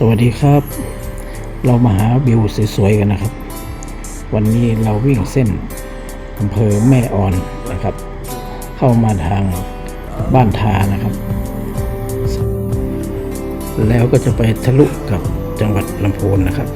สวัสดีครับ เรามาหาวิวสวยๆกันนะครับ วันนี้เราวิ่งเส้นอำเภอแม่ออนนะครับ เข้ามาทางบ้านทานะครับ แล้วก็จะไปทะลุกับจังหวัดลำพูนนะครับ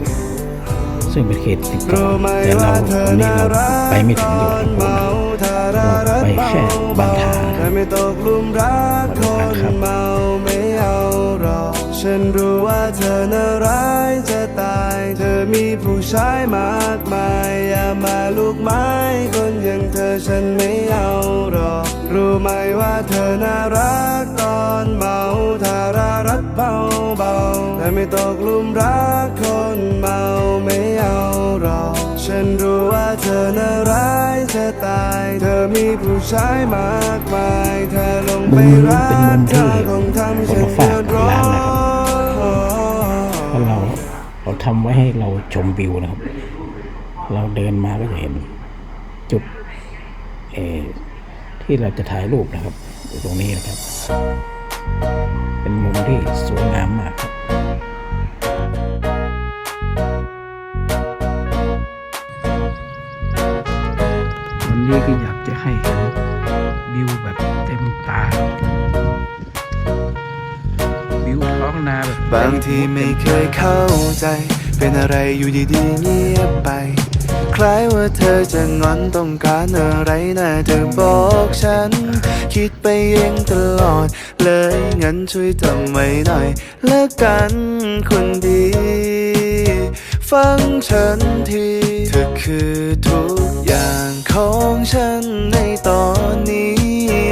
ซึ่งเป็นเขตติดต่อแต่เราวันนี้เราไปไม่ถึงจังหวัดลำพูนนะครับเราไปแค่บ้านทานะครับไม่ตกหลุมรักคนเมาไม่เอาหรอกฉันรู้ว่า เธอน่าร้ายจะตาย เธอมีผู้ชายมากมาย อย่ามาลูกไม้คนอย่างเธอฉันไม่เอาหรอก รู้ไหมว่าเธอน่ารักตอนเมาถ้ารารักเบาเบาแต่ไม่ตกลุมรักคนเมาไม่เอาหรอก ฉันรู้ว่าเธอน่าร้ายจะตาย เธอมีผู้ชายมากมาย เธอลงไปรักเธอคงทำฉัน ทำไว้ให้เราชมวิวนะครับ เราเดินมาก็จะเห็นจุดเอที่เราจะถ่ายรูปนะครับ ตรงนี้นะครับ แบบบางทีไม่เคยเข้าใจ เป็นอะไรอยู่ดีๆเงียบไป คล้ายว่าเธอจะงอนต้องการอะไรน่าจะบอกฉัน คิดไปเองตลอด เลยงั้นช่วยทำไว้หน่อยแล้วกันคนดี ฟังฉันที เธอคือทุกอย่างของฉันในตอนนี้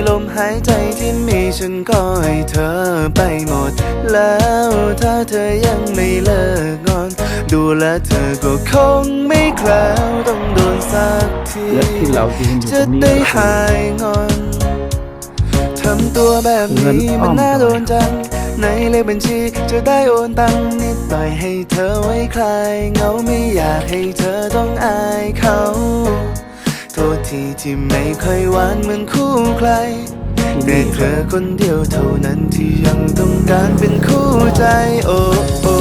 ลมหายใจที่มีฉันก็ให้เธอไปหมด แล้วถ้าเธอยังไม่เลิกงอน ดูแลเธอก็คงไม่แคล้วต้องโดนสักที และที่เรายืนอยู่ตจะรงนี้ได้หายงอน ทำตัวแบบเงินนี้อ้อมมันน่าหน่โดอยนจัง ในเลขบัญชี จะได้โอนตังค์นิดหน่อยให้เธอไว้คลายเงาไม่อยากให้เธอต้องอายเขา โทษทีที่ไม่ค่อยหวานเหมือนคู่ใครแต่เธอคนเดียวเท่านั้นที่ยังต้องการเป็นคู่ใจโอ้โอ้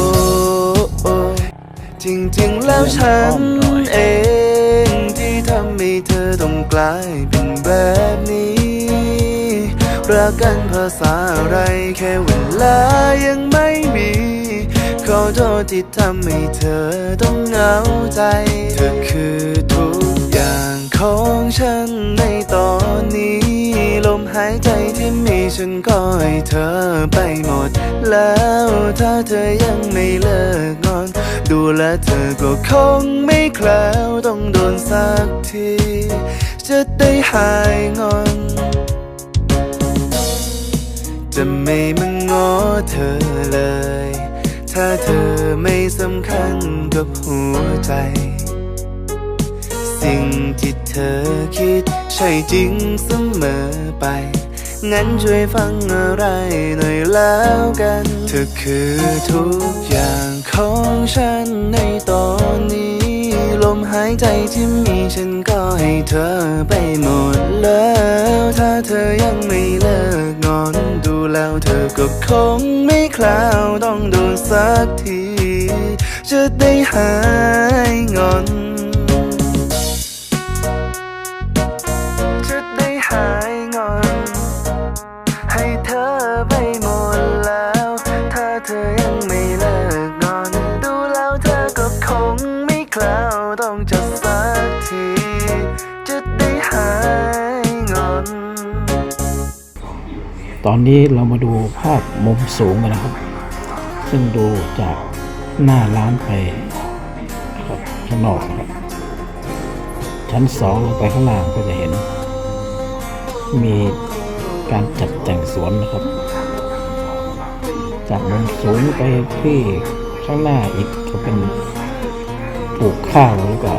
โอ้จริงๆแล้วฉันเองที่ทำให้เธอต้องกลายเป็นแบบนี้ รักกันภาษาอะไรแค่เวลายังไม่มี ขอโทษที่ทำให้เธอต้องเหงาใจ เธอคือทุกอย่างของฉันในตอนนี้ ลมหายใจที่มีฉันก็ให้เธอไปหมด แล้วถ้าเธอยังไม่เลิกงอน ดูแลเธอก็คงไม่แคล้วต้องโดนสักที จะได้หายงอน เธอเลย ถ้าเธอไม่สำคัญกับหัวใจ สิ่งที่เธอคิดใช่จริงเสมอไป งั้นช่วยฟังอะไรหน่อยแล้วกัน เธอคือทุกอย่างของฉันในตอนนี้ ลมหายใจที่มีฉันก็ให้เธอไปหมดแล้ว ถ้าเธอยังไม่ แล้วเธอก็คงไม่คลาวต้องโดนสักที จะได้หายงอน ตอนนี้เรามาดูภาพมุมสูงกันนะครับ ซึ่งดูจากหน้าร้านไปครับข้างนอกนะครับ ชั้นสองลงไปข้างล่างก็จะเห็น มีการจัดแต่งสวนนะครับ จากมุมสูงไปที่ข้างหน้าอีกก็เป็นปลูกข้าวแล้วก็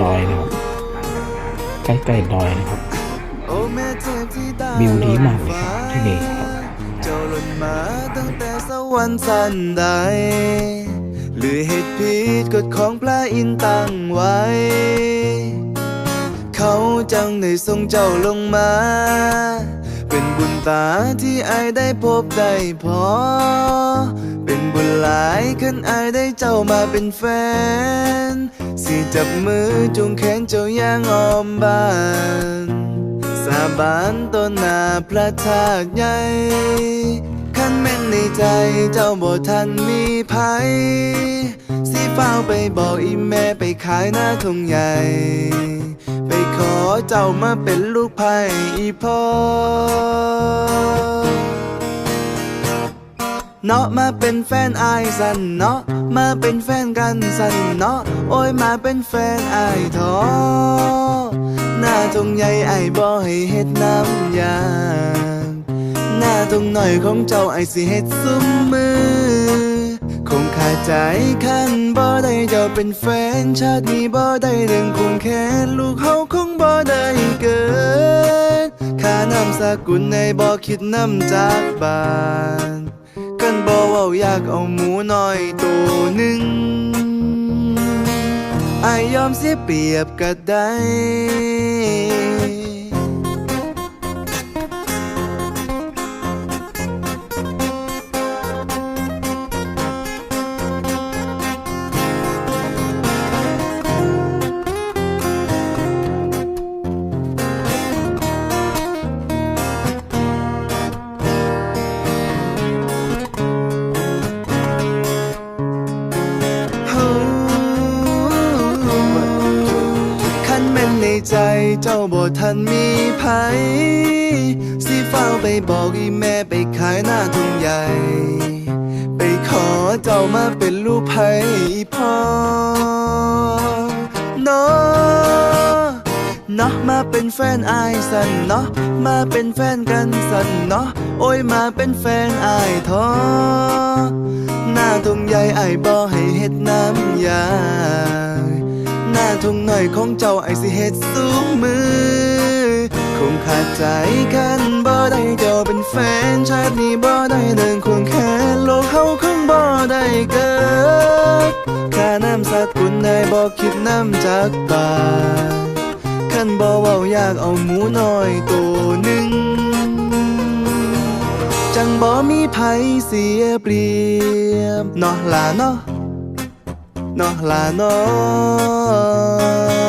ดอยนะครับ ใกล้ๆดอยนะครับ บิวดีมากเลยครับ ที่นี่เจ้าหล่นมาตั้งแต่สวรรค์สันใดหรือเหตุผิดกฎของพระอินทร์ตั้งไว้ เขาจังได้ส่งเจ้าลงมา เป็นบุญตาที่อายได้พบได้พอ เป็นบุญหลายขันอายได้เจ้ามาเป็นแฟน สิจับมือจุงแขนเจ้าย่างอ้อมบ้าน สาบานต่อหน้าพระธาตุใหญ่ขันแม่นในใจเจ้าบ่ทันมีภัยสิเฝ้าไปบอกอีแม่ไปขายหน้าทงใหญ่ ไปขอเจ้ามาเป็นลูกไผ่อีพ่อเนาะมาเป็นแฟนไอสันเนาะมาเป็นแฟนกันสันเนาะโอ้ยมาเป็นแฟนไอทอหน้า ตรงใหญ่ไอายบ่ให้เฮ็ดน้ำยางหน้าตรงหน่อยของเจ้าไอายสิเฮ็ดซุ้มมือ คงขาดใจคันบ่ได้เจ้าเป็นแฟน ชาตินี้บ่ได้เรื่องคงแค้นลูกเฮาคงบ่ได้เกิดค่านำสกุลในบ่คิดน้ำจากบ้าน กันบอกว่าอยากเอาหมูน้อยตัวหนึ่ง ยยอมเสียเปรียบก็ได้ ใจเจ้าบ่ทันมีภัยสิเฝ้าไปบอกอีแม่ไปขายหน้าทุ่งใหญ่ ไปขอเจ้ามาเป็นลูกไผ่อีพ่อเนาะเนาะมาเป็นแฟนอายสันเนาะมาเป็นแฟนกันสันเนาะโอ้ยมาเป็นแฟนอายทอหน้าทุ่งใหญ่ไอายบ่ให้เฮ็ดน้ำยาหน้า ทุ่งหน่อยของเจ้าไอสิเฮ็ดสูงมือ คงขาดใจคันบ่ได้เจ้าเป็นแฟนชาตินี้บ่ได้เดินควงแขนโลกเขาคงบ่ได้เกิดค่าน้ำสกุลได้บ่คิดน้ำจากบานคันบ่เว้าอยากเอาหมูน้อยตัวหนึ่งจังบ่มีไผเสียเปรียบเนาะล่ะเนาะ nos la noche.